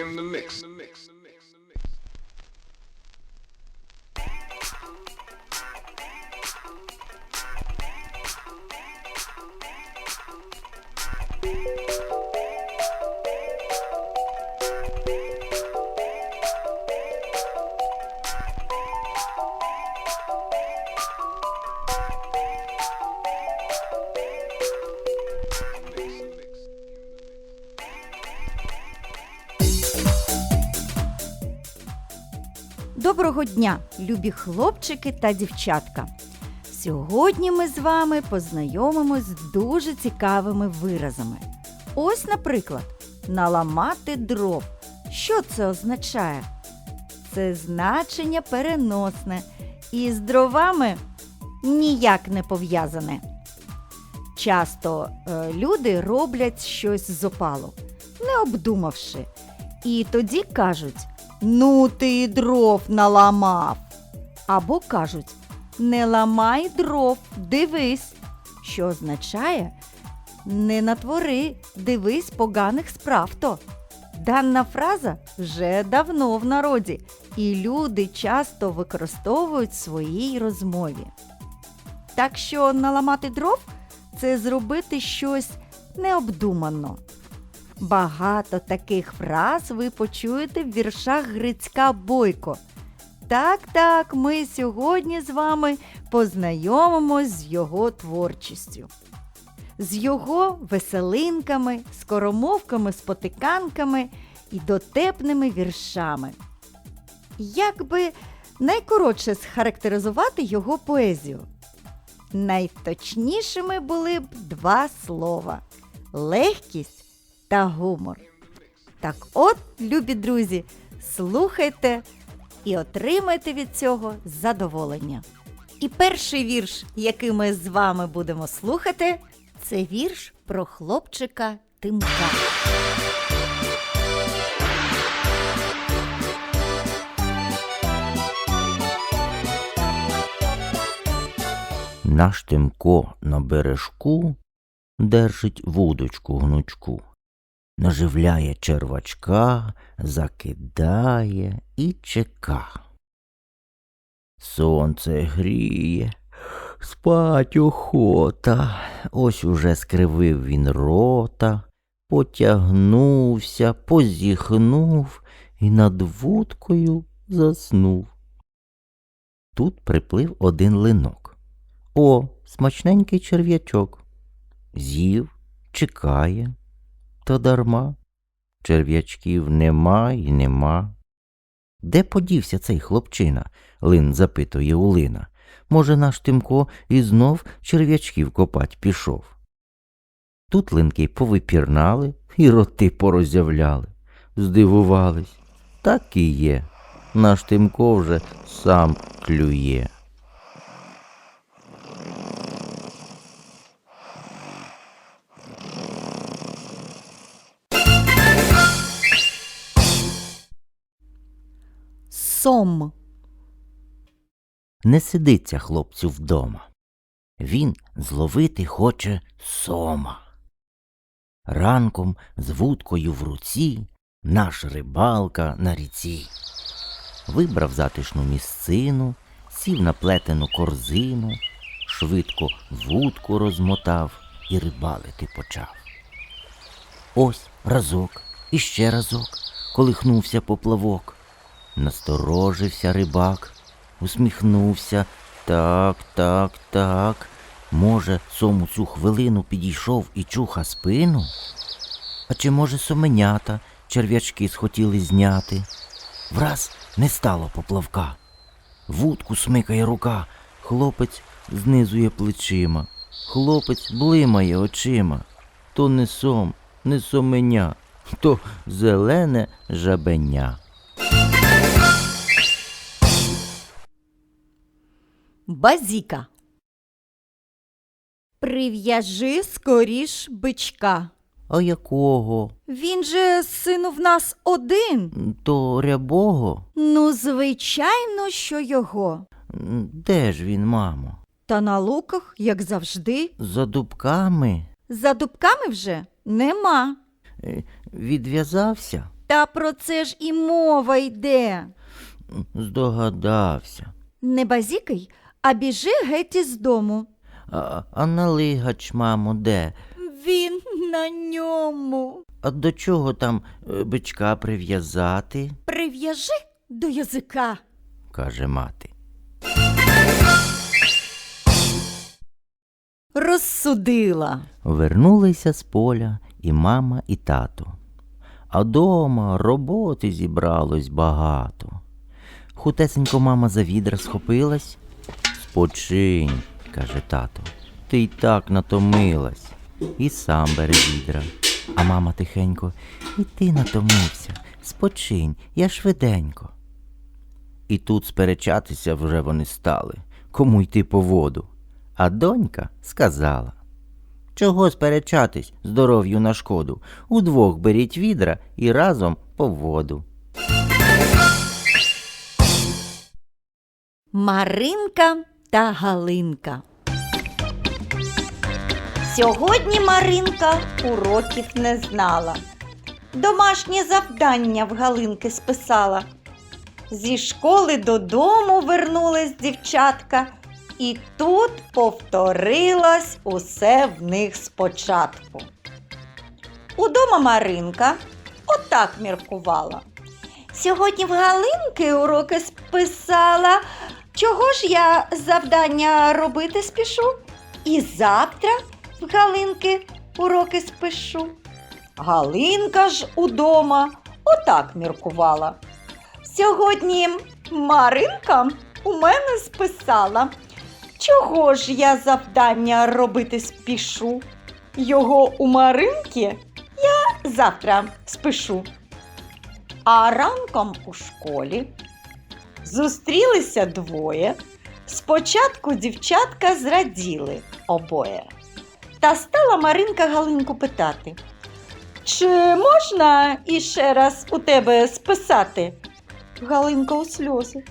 in the mix. Mix. Mix. Доброго дня, любі хлопчики та дівчатка. Сьогодні ми з вами познайомимось з дуже цікавими виразами. Ось, наприклад, наламати дров. Що це означає? Це значення переносне і з дровами ніяк не пов'язане. Часто е, люди роблять щось з опалу, не обдумавши. І тоді кажуть: Ну ти і дров наламав. Або кажуть: Не ламай дров, дивись, що означає не натвори, дивись поганих справ то. Дана фраза вже давно в народі, і люди часто використовують в своїй розмові. Так що наламати дров це зробити щось необдумано. Багато таких фраз ви почуєте в віршах Грицька Бойко. Так, так, ми сьогодні з вами познайомимось з його творчістю, з його веселинками, скоромовками, спотиканками і дотепними віршами. Як би найкоротше схарактеризувати його поезію? Найточнішими були б два слова легкість та гумор. Так от, любі друзі, слухайте і отримайте від цього задоволення. І перший вірш, який ми з вами будемо слухати, це вірш про хлопчика Тимка. Наш Тимко на бережку держить вудочку гнучку, наживляє червачка, закидає і чека. Сонце гріє, спать охота. Ось уже скривив він рота, потягнувся, позіхнув і над вудкою заснув. Тут приплив один линок. О, смачненький черв'ячок. З'їв, чекає, та дарма. Черв'ячків нема й нема. Де подівся цей хлопчина? Лин запитує у Лина. Може, наш Тимко і знов черв'ячків копать пішов. Тут линки повипірнали і роти пороззявляли. Здивувались. Так і є. Наш Тимко вже сам клює. Сом. Не сидиться хлопцю вдома. Він зловити хоче сома. Ранком з вудкою в руці наш рибалка на ріці. Вибрав затишну місцину, сів на плетену корзину, швидко вудку розмотав і рибалити почав. Ось разок, і ще разок, колихнувся поплавок. Насторожився рибак, усміхнувся. Так, так, так. Може, сом у цю хвилину підійшов і чуха спину? А чи, може, соменята черв'ячки схотіли зняти? Враз не стало поплавка. Вудку смикає рука, хлопець знизує плечима, хлопець блимає очима. То не сом, не соменя, то зелене жабеня. Базіка. Прив'яжи скоріш бичка. А якого? Він же сину в нас один. То рябого? Ну, звичайно, що його. Де ж він, мамо? Та на луках, як завжди, За дубками? за дубками вже нема. Е, Відв'язався? Та про це ж і мова йде. Здогадався. Не базікай, а біжи геть із дому. А, а налигач, мамо, де? Він на ньому. А до чого там е, бичка прив'язати? Прив'яжи до язика. каже мати. Розсудила. Вернулися з поля і мама, і тато. А дома роботи зібралось багато. Хутесенько мама за відра схопилась. Спочинь, каже тато, ти й так натомилась. І сам бере відра. А мама тихенько, і ти натомився. Спочинь, я швиденько. І тут сперечатися вже вони стали, кому йти по воду. А донька сказала. Чого сперечатись здоров'ю на шкоду? Удвох беріть відра і разом по воду. Маринка та Галинка. Сьогодні Маринка уроків не знала. Домашнє завдання в Галинки списала. Зі школи додому вернулась дівчатка, і тут повторилось усе в них спочатку. Удома Маринка отак міркувала. Сьогодні в Галинки уроки списала. Чого ж я завдання робити спішу? І завтра в Галинки уроки спишу. Галинка ж удома отак міркувала. Сьогодні Маринка у мене списала. Чого ж я завдання робити спішу? Його у Маринки я завтра спишу. А ранком у школі зустрілися двоє. Спочатку дівчатка зраділи обоє. Та стала Маринка Галинку питати: Чи можна іще раз у тебе списати? Галинка у сльози.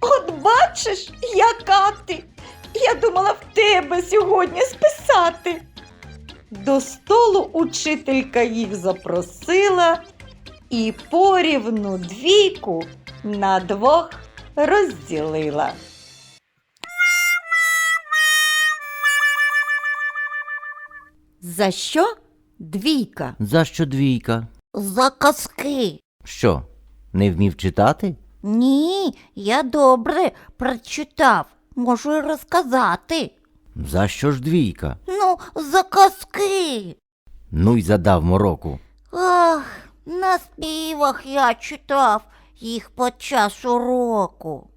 От бачиш, яка ти! Я думала в тебе сьогодні списати. До столу учителька їх запросила і порівну двійку на двох розділила. За що двійка? За що двійка? За казки. Що, не вмів читати? Ні, я добре прочитав. Можу й розказати. За що ж двійка? Ну, за казки. Ну й задав мороку. Ах, на співах я читав їх під час уроку.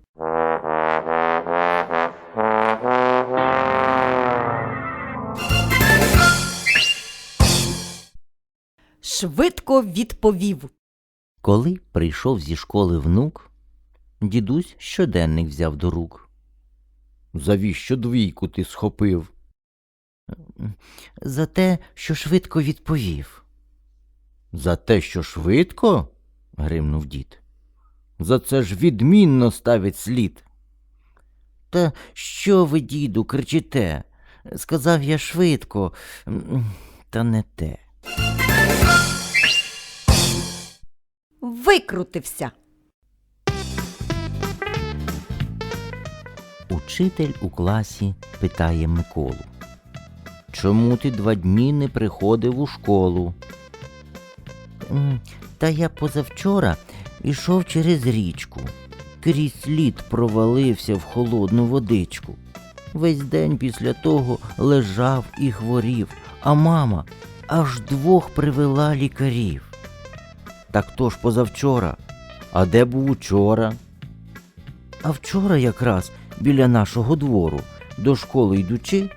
Швидко відповів. Коли прийшов зі школи внук, дідусь щоденник взяв до рук. Завіщо двійку ти схопив? За те, що швидко відповів. За те, що швидко? гримнув дід. За це ж відмінно ставить слід. Та що ви, діду, кричите? Сказав я швидко, та не те. Викрутився. Учитель у класі питає Миколу. Чому ти два дні не приходив у школу? Та я позавчора ішов через річку. Крізь лід провалився в холодну водичку. Весь день після того лежав і хворів, а мама аж двох привела лікарів. Так то ж позавчора. А де був учора? А вчора якраз біля нашого двору, до школи йдучи,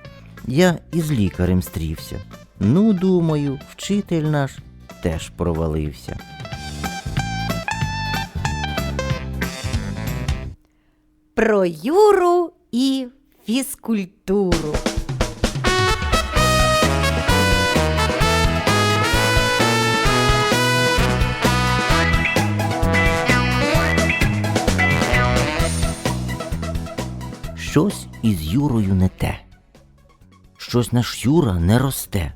я із лікарем стрівся. Ну, думаю, вчитель наш теж провалився. Про Юру і фізкультуру. Щось із Юрою не те. Щось наш Юра не росте.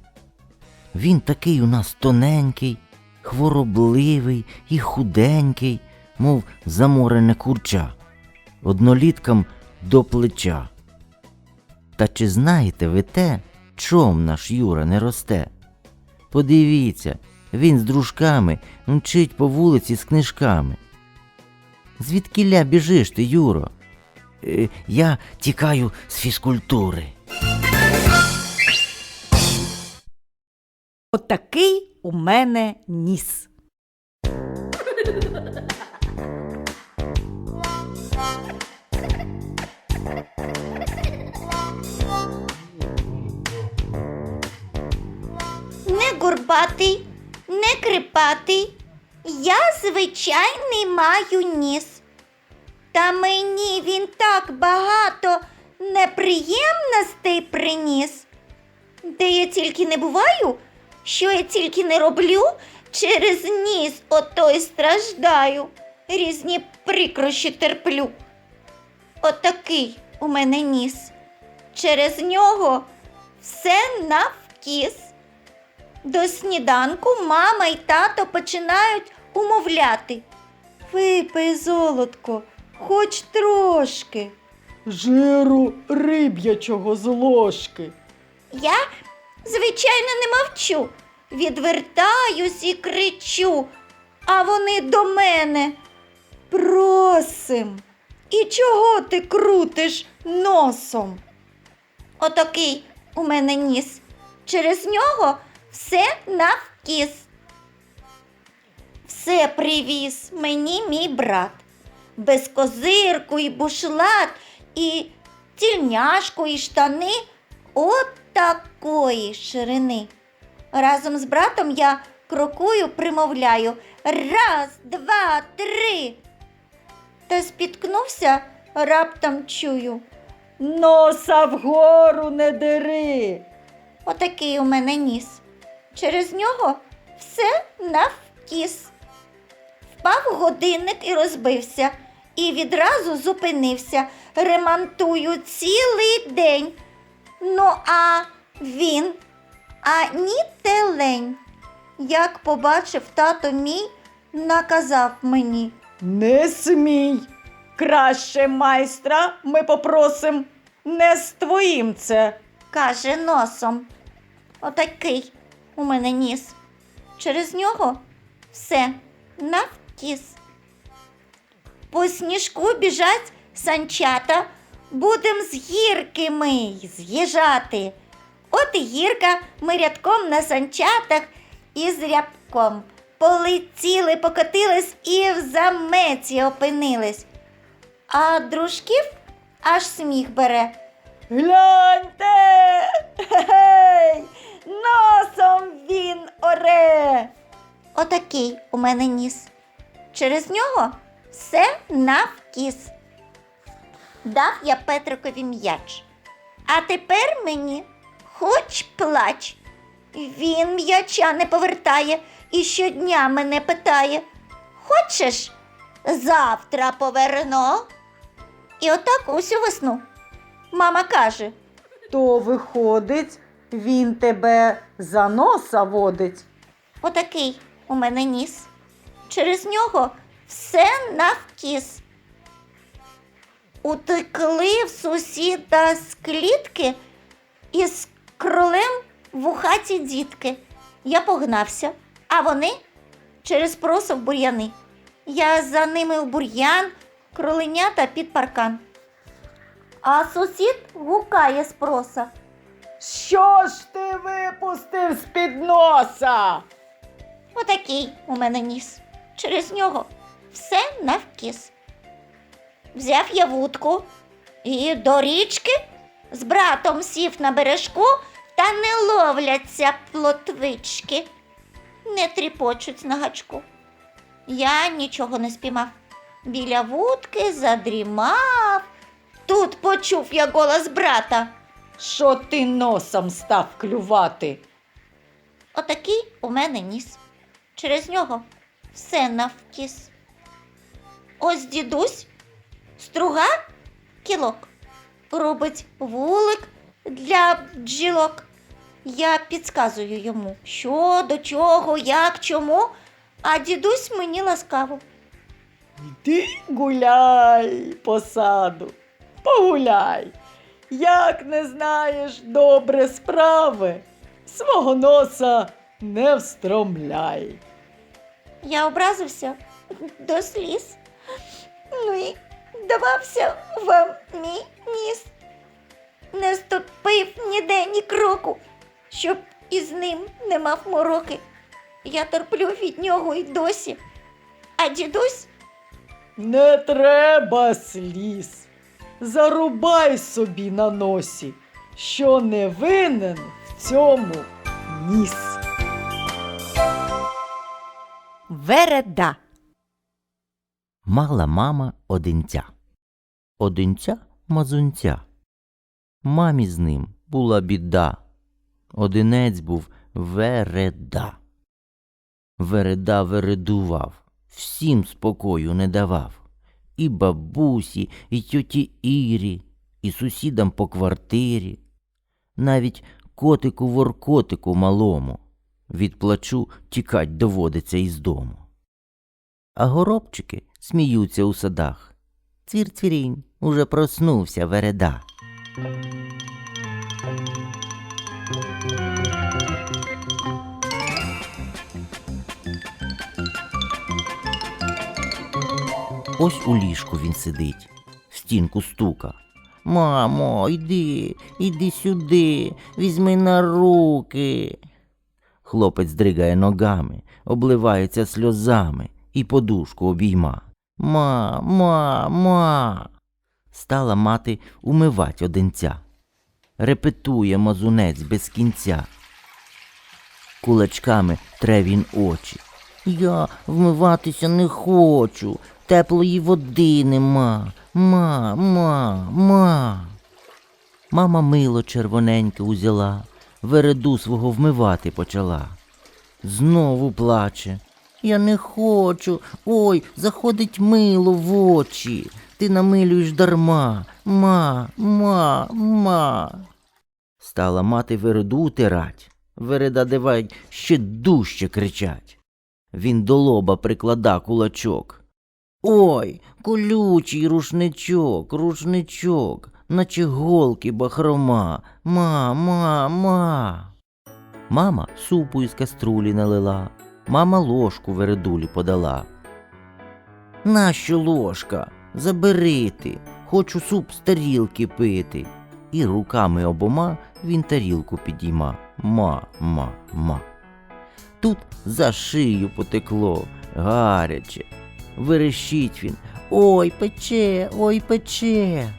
Він такий у нас тоненький, хворобливий і худенький, мов заморене курча, одноліткам до плеча. Та чи знаєте ви те, чом наш Юра не росте? Подивіться, він з дружками мчить по вулиці з книжками. Звідкіля біжиш ти, Юро? «Е, Я тікаю з фізкультури. Отакий у мене ніс. Не гурбатий, не крипатий. Я звичайний маю ніс. Та мені він так багато неприємностей приніс. Де я тільки не буваю, що я тільки не роблю, через ніс отой страждаю, різні прикрощі терплю. Отакий у мене ніс. Через нього все навкіс. До сніданку мама й тато починають умовляти. Випий, золотко, хоч трошки. Жиру риб'ячого з ложки. Я, звичайно, не мовчу, відвертаюсь і кричу, а вони до мене. Просим. І чого ти крутиш носом? Отакий у мене ніс. Через нього все навкіс. Все привіз мені мій брат. Без козирку і бушлат, і тільняшку, і штани от такої ширини. Разом з братом я крокую, примовляю раз, два, три. Та спіткнувся, раптом чую. Носа вгору не дери. Отакий у мене ніс. Через нього все навкіс. Впав годинник і розбився, і відразу зупинився. Ремонтую цілий день. Ну, а він, а ні телень. Як побачив тато мій, наказав мені. Не смій. Краще майстра ми попросим. Не з твоїм це. каже носом. Отакий у мене ніс. Через нього все навкіс. По сніжку біжать санчата, будем з гірки ми з'їжджати. От і гірка, ми рядком на санчатах і з рябком. Полетіли, покотились і в заметі опинились. А дружків аж сміх бере. Гляньте! Гей! Носом він оре. Отакий у мене ніс. Через нього все навкіс. Дав я Петрикові м'яч. А тепер мені хоч плач. Він м'яча не повертає і щодня мене питає: Хочеш, завтра поверну? І отак усю весну. Мама каже: То виходить, він тебе за носа водить. Отакий у мене ніс. Через нього все навкіс. Утекли в сусіда з клітки і з кролем в хаті дітки. Я погнався, а вони через просо в бур'яни. Я за ними в бур'ян, кроленята під паркан. А сусід гукає з проса. Що ж ти випустив з-під носа? Отакий у мене ніс. Через нього все навкіс. Взяв я вудку і до річки з братом сів на бережку та не ловляться плотвички, не тріпочуть на гачку. Я нічого не спіймав. Біля вудки задрімав. Тут почув я голос брата. Що ти носом став клювати? Отакий у мене ніс. Через нього все навкіс. Ось дідусь струга кілок. Робить вулик для бджілок. Я підказую йому, що до чого, як, чому, а дідусь мені ласкаво. Йди гуляй по саду, погуляй. Як не знаєш добре справи, свого носа не встромляй. Я образився до сліз. Ну і давався вам мій ніс. Не ступив ніде ні кроку, щоб із ним не мав мороки. Я терплю від нього й досі. А дідусь Не треба сліз. Зарубай собі на носі, що не винен в цьому ніс. Вереда. Мала мама одинця. Одинця мазунця. Мамі з ним була біда. Одинець був вереда. Вереда вередував, всім спокою не давав. І бабусі, і тьоті Ірі, і сусідам по квартирі. Навіть котику воркотику малому. Від плачу тікать доводиться із дому. А горобчики сміються у садах. Цвір-цвірінь, уже проснувся вереда. Ось у ліжку він сидить, в стінку стука. Мамо, йди, йди сюди, візьми на руки. Хлопець дригає ногами, обливається сльозами і подушку обійма. Ма, ма, ма. Стала мати умивать одинця. Репетує мазунець без кінця. Кулачками тре він очі. Я вмиватися не хочу, теплої води нема. Ма, ма, ма. Мама мило червоненьке узяла, вереду свого вмивати почала. Знову плаче. Я не хочу. Ой, заходить мило в очі. Ти намилюєш дарма. Ма, ма, ма. Стала мати вереду утирать. Вереда дивай ще дужче кричать. Він до лоба приклада кулачок. Ой, колючий рушничок, рушничок, наче голки бахрома. Ма, ма, ма. Мама супу із каструлі налила, мама ложку вередулі подала. Нащо ложка? Забери ти, хочу суп з тарілки пити. І руками обома він тарілку підійма. Ма, ма, ма. Тут за шию потекло, гаряче. Верещить він. Ой, пече, ой, пече.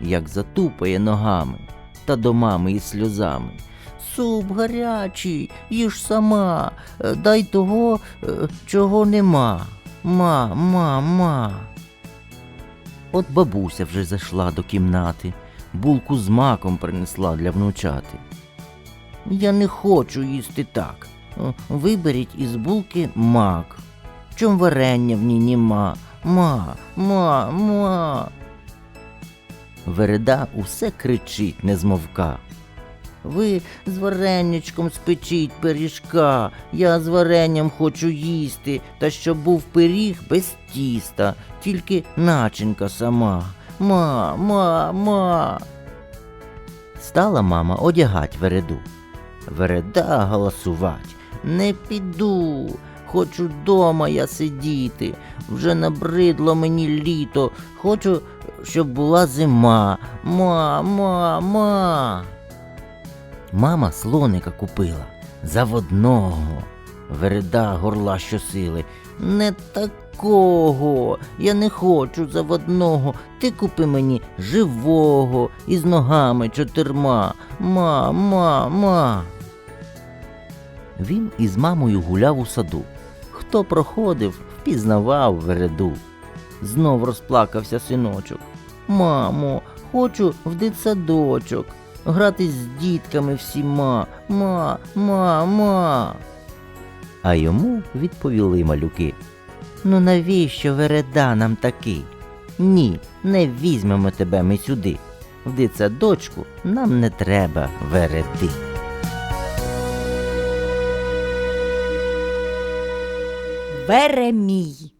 Як затупає ногами та до мами із сльозами. Суп гарячий, їж сама, е, дай того, е, чого нема. Ма, ма, ма. От бабуся вже зайшла до кімнати, булку з маком принесла для внучати. Я не хочу їсти так. Е, Виберіть із булки мак. Чом варення в ній нема? Ма, ма, ма. Вереда усе кричить, не змовка. Ви з варенячком спечіть пиріжка, я з варенням хочу їсти, та щоб був пиріг без тіста, тільки начинка сама. Ма, ма, ма. Стала мама одягать вереду. Вереда голосувать. Не піду. Хочу дома я сидіти. Вже набридло мені літо. Хочу, щоб була зима. Ма, ма, ма. Мама слоника купила заводного. Вереда горла щосили. Не такого. Я не хочу заводного. Ти купи мені живого із ногами чотирма. Ма, ма, ма. Він із мамою гуляв у саду. Хто проходив, впізнавав вереду. Знов розплакався синочок. Мамо, хочу в дитсадочок, грати з дітками всіма. Ма, ма, ма. А йому відповіли малюки. Ну навіщо вереда нам такий? Ні, не візьмемо тебе ми сюди. В дитсадочку нам не треба вереди. Веремій.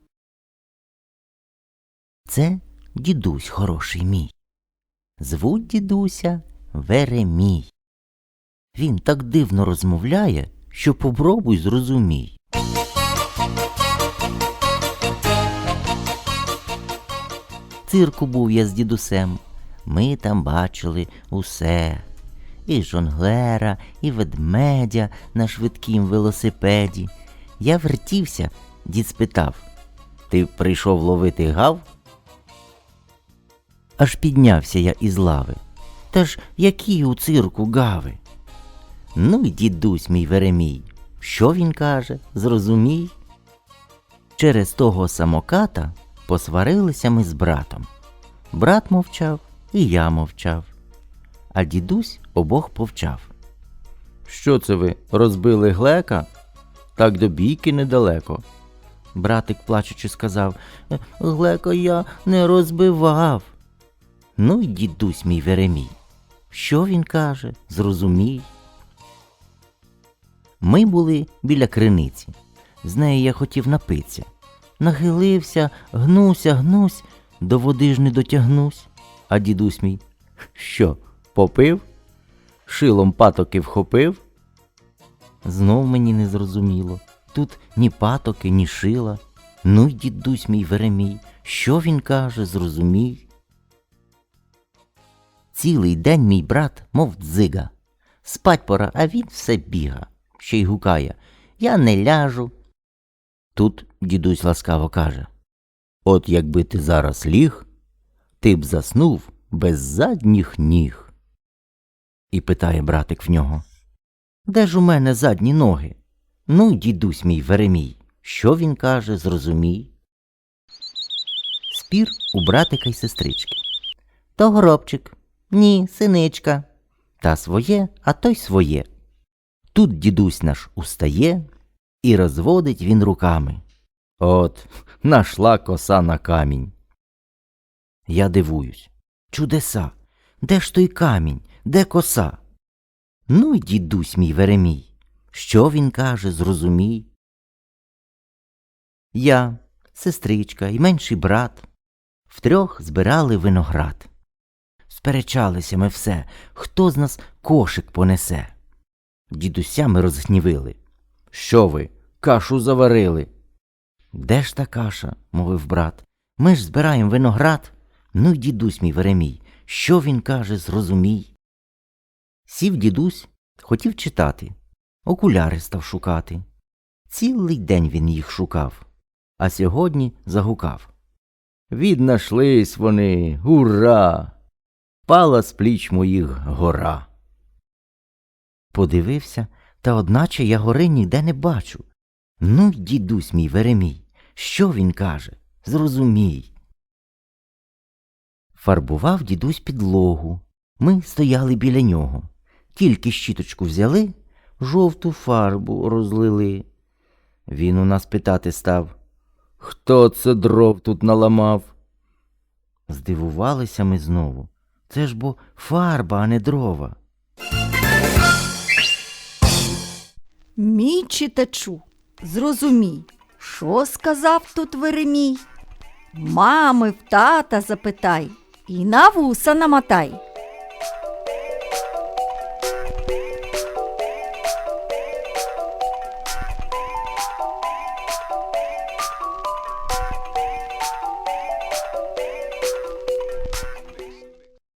Це дідусь хороший мій. Звуть дідуся Веремій. Він так дивно розмовляє, що попробуй зрозумій. Цирку був я з дідусем. Ми там бачили усе. І жонглера, і ведмедя на швидкім велосипеді. Я вертівся, дід спитав Ти прийшов ловити гав? Аж піднявся я із лави. Та ж які у цирку гави? Ну й дідусь мій Веремій. Що він каже? Зрозумій. Через того самоката посварилися ми з братом. Брат мовчав, і я мовчав. А дідусь обох повчав. Що це ви розбили глека? Так до бійки недалеко. Братик, плачучи, сказав «Е, Глека я не розбивав. Ну й дідусь мій Веремій. Що він каже? Зрозумій. Ми були біля криниці. З неї я хотів напитися. Нахилився, гнуся, гнусь, до води ж не дотягнусь. А дідусь мій. Що, попив? Шилом патоки вхопив? Знов мені не зрозуміло. Тут ні патоки, ні шила. Ну й дідусь мій Веремій. Що він каже, зрозумій. Цілий день мій брат, мов дзига. Спать пора, а він все біга, ще й гукає. Я не ляжу. Тут дідусь ласкаво каже. От якби ти зараз ліг, ти б заснув без задніх ніг. І питає братик в нього. Де ж у мене задні ноги? Ну, дідусь мій Веремій, що він каже, зрозумій. Спір у братика й сестрички. То горобчик, ні, синичка. Та своє, а то й своє. Тут дідусь наш устає і розводить він руками. От, нашла коса на камінь. Я дивуюсь. Чудеса. Де ж той камінь? Де коса? Ну й дідусь мій Веремій. Що він каже, зрозумій. Я, сестричка і менший брат втрьох збирали виноград. Сперечалися ми все, хто з нас кошик понесе. Дідуся ми розгнівили. Що ви, кашу заварили? Де ж та каша? мовив брат. Ми ж збираємо виноград. Ну й дідусь мій Веремій, що він каже, зрозумій. Сів дідусь, хотів читати, окуляри став шукати. Цілий день він їх шукав, а сьогодні загукав. Віднашлись вони, ура! Пала з пліч моїх гора. Подивився, та одначе я гори ніде не бачу. Ну, дідусь мій Веремій, що він каже? Зрозумій. Фарбував дідусь підлогу. Ми стояли біля нього. Тільки щіточку взяли, жовту фарбу розлили. Він у нас питати став Хто це дров тут наламав? Здивувалися ми знову. Це ж бо фарба, а не дрова. Мій читачу, зрозумій, що сказав тут Веремій? Мами в тата запитай і на вуса намотай.